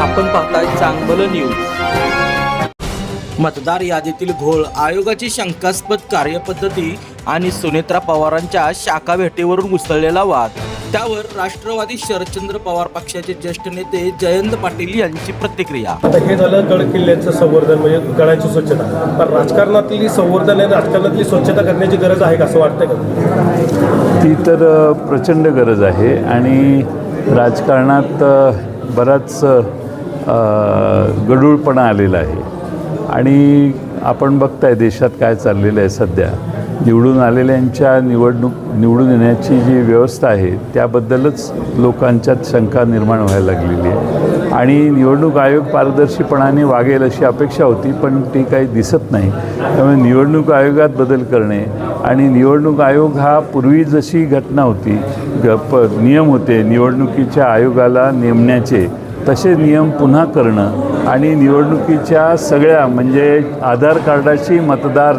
आपण पाहताय चांगलं न्यूज मतदार यादीतील घोळ आयोगाची शंकास्पद कार्यपद्धती आणि सुनेत्रा पवारांच्या शाखा भेटीवरून उसळलेला वाद. त्यावर राष्ट्रवादी शरदचंद्र पवार पक्षाचे ज्येष्ठ नेते जयंत पाटील यांची प्रतिक्रिया. आता हे झालं गड किल्ल्यांचं संवर्धन म्हणजे गडाची स्वच्छता. पण राजकारणातली संवर्धन आणि राजकारणातली स्वच्छता करण्याची गरज आहे का असं वाटतंय का? ती तर प्रचंड गरज आहे. आणि राजकारणात बराच गडूळपणा आलेला आहे. आणि आपण बघताय देशात काय चाललेलं आहे सध्या. निवडून आलेल्यांच्या निवडणूक निवडून येण्याची जी व्यवस्था आहे त्याबद्दलच लोकांच्यात शंका निर्माण व्हायला लागलेली आहे. आणि निवडणूक आयोग पारदर्शीपणाने वागेल अशी अपेक्षा होती पण ती काही दिसत नाही. त्यामुळे निवडणूक आयोगात बदल करणे आणि निवडणूक आयोग हा पूर्वी जशी घटना होती ग- प नियम होते निवडणुकीच्या आयोगाला नेमण्याचे तसे नियम पुन्हा करणं आणि निवडणुकीच्या सगळ्या म्हणजे आधार कार्डाशी मतदार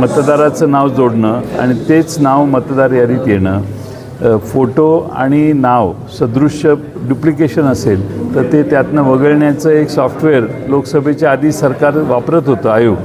मतदाराचं नाव जोडणं आणि तेच नाव मतदार यादीत येणं. फोटो आणि नाव सदृश्य डुप्लिकेशन असेल तर ते त्यातनं वगळण्याचं एक सॉफ्टवेअर लोकसभेच्या आधी सरकार वापरत होतं आयोग.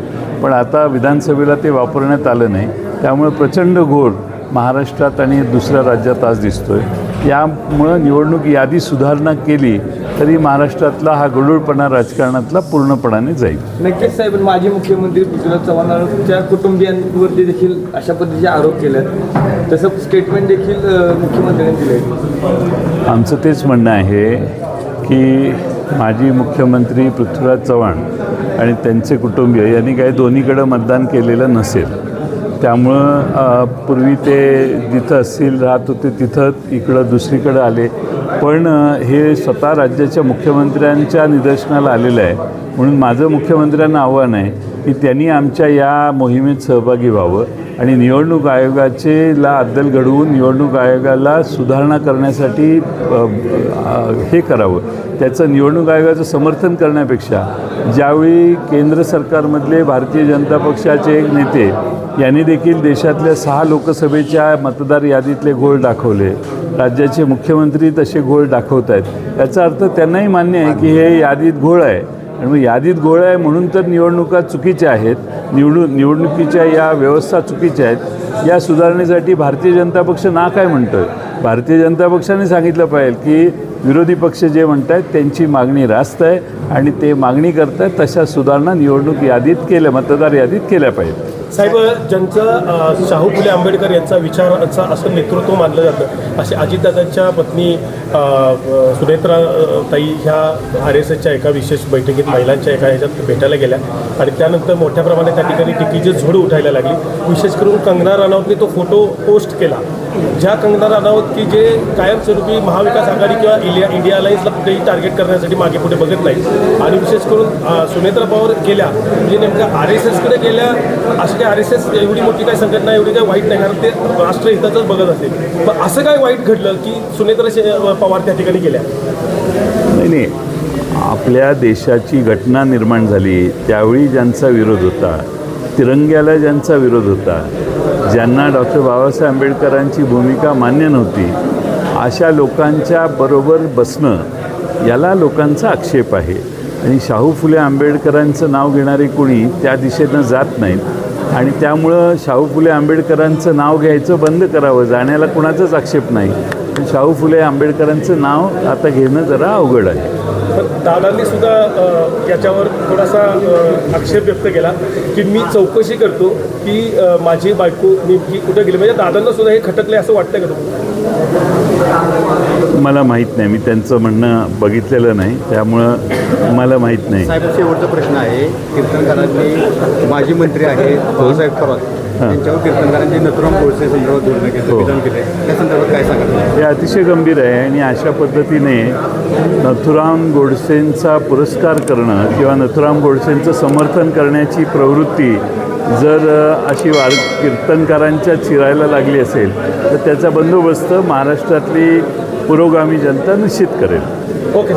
पण आता विधानसभेला ते वापरण्यात आलं नाही. त्यामुळे प्रचंड घोर महाराष्ट्रात आणि दुसऱ्या राज्यात आज दिसतोय. यामुळं निवडणूक यादी सुधारणा केली तरी महाराष्ट्रातला हा गडूळपणा राजकारणातला पूर्णपणाने जाईल. नक्कीच साहेब माजी मुख्यमंत्री पृथ्वीराज चव्हाणांच्या कुटुंबियांवरती देखील अशा पद्धतीचे आरोप केलेत. तसं स्टेटमेंट देखील मुख्यमंत्र्यांनी दिले आमचं तेच म्हणणं आहे की माजी मुख्यमंत्री पृथ्वीराज चव्हाण आणि त्यांचे कुटुंबीय यांनी काही दोन्हीकडं मतदान केलेलं नसेल. त्यामुळं पूर्वी ते जिथं असतील राहत होते तिथं इकडं दुसरीकडं आले. पण हे स्वतः राज्याच्या मुख्यमंत्र्यांच्या निदर्शनाला आलेलं आहे. म्हणून माझं मुख्यमंत्र्यांना आव्हान आहे की त्यांनी आमच्या या मोहिमेत सहभागी व्हावं आणि निवडणूक आयोगाचे ला अद्दल घडवून निवडणूक आयोगाला सुधारणा करण्यासाठी हे करावं. त्याचं निवडणूक आयोगाचं समर्थन करण्यापेक्षा ज्यावेळी केंद्र सरकारमधले भारतीय जनता पक्षाचे एक नेते यांनी देखील देशातल्या सहा लोकसभेच्या मतदार यादीतले घोळ दाखवले. राज्याचे मुख्यमंत्री तसे घोळ दाखवत आहेत. याचा अर्थ त्यांनाही मान्य आहे की हे यादीत घोळ आहे. आणि मग यादीत घोळ आहे म्हणून तर निवडणुका चुकीच्या आहेत. निवडू निवडणुकीच्या या व्यवस्था चुकीच्या आहेत. या सुधारणेसाठी भारतीय जनता पक्ष ना काय म्हणतो आहे भारतीय जनता पक्षाने सांगितलं पाहिजे की विरोधी पक्ष जे म्हणत आहेत त्यांची मागणी रास्त आहे आणि ते मागणी करत आहेत तशा सुधारणा निवडणूक यादीत केल्या मतदार यादीत केल्या पाहिजेत. साहेब ज्यांचं शाहू फुले आंबेडकर यांचा विचाराचा असं नेतृत्व मानलं जातं असे अजितदादांच्या पत्नी सुनेत्रा ताई ह्या आर एस एसच्या एका विशेष बैठकीत महिलांच्या एका ह्याच्यात भेटायला गेल्या आणि त्यानंतर मोठ्या प्रमाणात त्या ठिकाणी टिकीची झोड उठायला लागली. विशेष करून कंगना राणावतने तो फोटो पोस्ट केला. ज्या कंगना राणावत की जे कायमस्वरूपी महाविकास आघाडी किंवा इंडिया इंडिया अलायन्सला कुठेही टार्गेट करण्यासाठी मागे पुढे बघत नाही आणि विशेष करून सुनेत्रा पवार गेल्या म्हणजे नेमक्या आर एस एसकडे गेल्या अशी काही आर एस एस एवढी मोठी काही संघटना एवढी काही वाईट नाही कारण ते राष्ट्रहिताचंच बघत असते पण असं काय वाईट घडलं की सुनेत्रा शे- पवार त्या ठिकाणी गेल्या? नाही नाही. आपल्या देशाची घटना निर्माण झाली त्यावेळी ज्यांचा विरोध होता तिरंग्याला ज्यांचा विरोध होता ज्यांना डॉक्टर बाबासाहेब आंबेडकरांची भूमिका मान्य नव्हती अशा लोकांच्या बरोबर बसणं याला लोकांचा आक्षेप आहे. आणि शाहू फुले आंबेडकरांचं नाव घेणारे कोणी त्या दिशेनं जात नाहीत. आणि त्यामुळं शाहू फुले आंबेडकरांचं नाव घ्यायचं बंद करावं जाण्याला कुणाचाच आक्षेप नाही. पण शाहू फुले आंबेडकरांचं नाव आता घेणं जरा अवघड आहे. पण दादांनी सुद्धा याच्यावर थोडासा आक्षेप व्यक्त केला की मी चौकशी करतो की माझी बायको नेमकी कुठे गेली. म्हणजे दादांना सुद्धा हे खटकले असं वाटतं का तुम्हाला? मला माहीत नाही. मी त्यांचं म्हणणं बघितलेलं नाही. त्यामुळं मला माहीत नाही. साहेब शेवटचा प्रश्न आहे. कीर्तनकारांनी माजी मंत्री आहेत भाऊसाहेब थोरात त्यांच्यावर नथुराम गोडसे संदर्भात धोरणं घेतलं. हो. विधान केलं त्या संदर्भात काय सांगाल? हे अतिशय गंभीर आहे आणि अशा पद्धतीने नथुराम गोडसेंचा पुरस्कार करणं किंवा नथुराम गोडसेंचं समर्थन करण्याची प्रवृत्ती जर अशी वाढ कीर्तनकारांच्या चिरायला लागली असेल तर त्याचा बंदोबस्त महाराष्ट्रातली पुरोगामी जनता निश्चित करेल. ओके